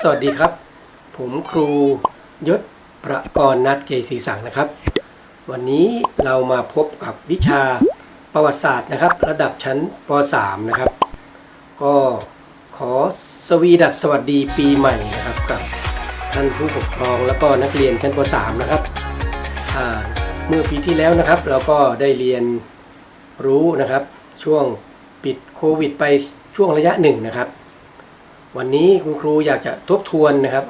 สวัสดีครับ ผมครูยศประกรณ์นัดเกษีสังนะครับ วันนี้เรามาพบกับวิชาประวัติศาสตร์นะครับ ระดับชั้นป .3 นะครับ ก็ขอสวีดัสสวัสดีปีใหม่นะครับกับท่านผู้ปกครองแล้วก็นักเรียนชั้นป .3 นะครับเมื่อปีที่แล้วนะครับ เราก็ได้เรียนรู้นะครับ ช่วงปิดโควิดไปช่วงระยะหนึ่งนะครับ วันนี้คุณครูอยากจะทบทวนนะครับ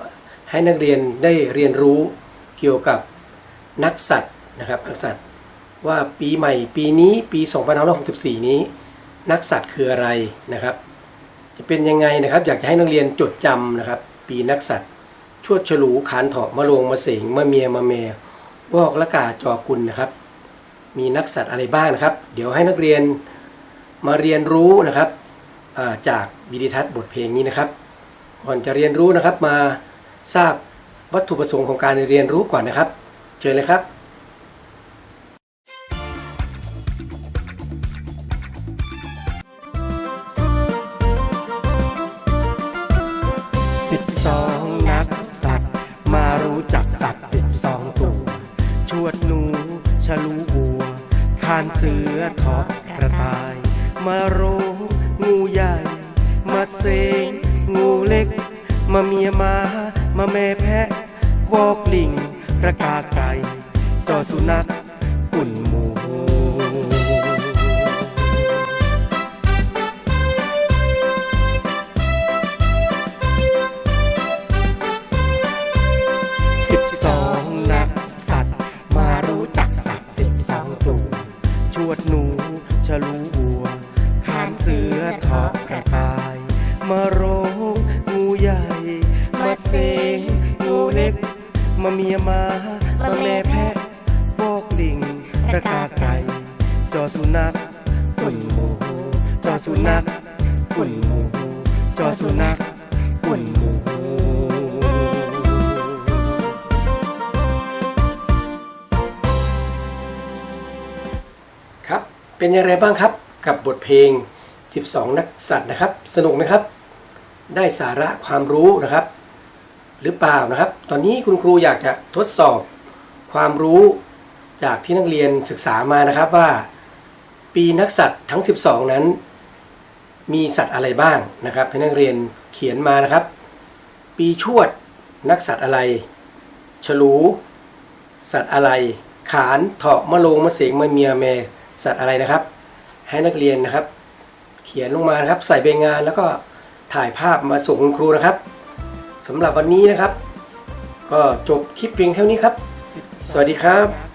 ให้นักเรียนได้เรียนรู้เกี่ยวกับนักสัตว์นะครับนักสัตว์ว่าปีใหม่ปีนี้ปี 2564 นี้ นักสัตว์คืออะไรนะครับ จะเป็นยังไงนะครับ อยากจะให้นักเรียนจดจำนะครับ ปีนักสัตว์ชวดฉลูขานเถาะมะโรงมะเสงมะเมียมะแมวอกละกาจอกุลนะครับ มีนักสัตว์อะไรบ้างนะครับ เดี๋ยวให้นักเรียนมาเรียนรู้นะครับ จากวิดีทัศน์บทเพลงนี้นะครับ ก่อนจะเรียนรู้นะครับมาทราบวัตถุประสงค์ของการเรียนรู้ก่อนนะครับ เชิญเลยครับสิบสองนักสัตว์ มารู้จักสัตว์สิบสองตัว ชวดหนูฉลูวัวคานเสือทอดกระต่าย มาโร มาเมียมา มาแม่แพะวอกลิงระกาไก่จอสุนัข มาเมียมามาแม่แพะพวกลิงกระกาไก่จอสุนัขกุ่นหมูจอสุนัขกุ่นหมูจอสุนัขกุ่นหมูครับ เป็นอย่างไรบ้างครับกับบทเพลง 12 นักสัตว์นะครับ สนุกไหมครับ ได้สาระความรู้นะครับ หรือเปล่านะครับ ตอนนี้คุณครูอยากจะทดสอบความรู้จากที่นักเรียนศึกษามานะครับว่า ปีนักสัตว์ทั้ง 12 นั้น มีสัตว์อะไรบ้างนะครับ ให้นักเรียนเขียนมานะครับ ปีชวดนักสัตว์อะไร ฉลู สัตว์อะไร ขานเถาะมะโรงมะเสงมะเมียแมสัตว์อะไรนะครับ ให้นักเรียนนะครับ เขียนลงมานะครับ ใส่ใบงานแล้วก็ถ่ายภาพมาส่งคุณครูนะครับ สำหรับวันนี้นะครับ ก็จบคลิปเพียงเท่านี้ครับ สวัสดีครับ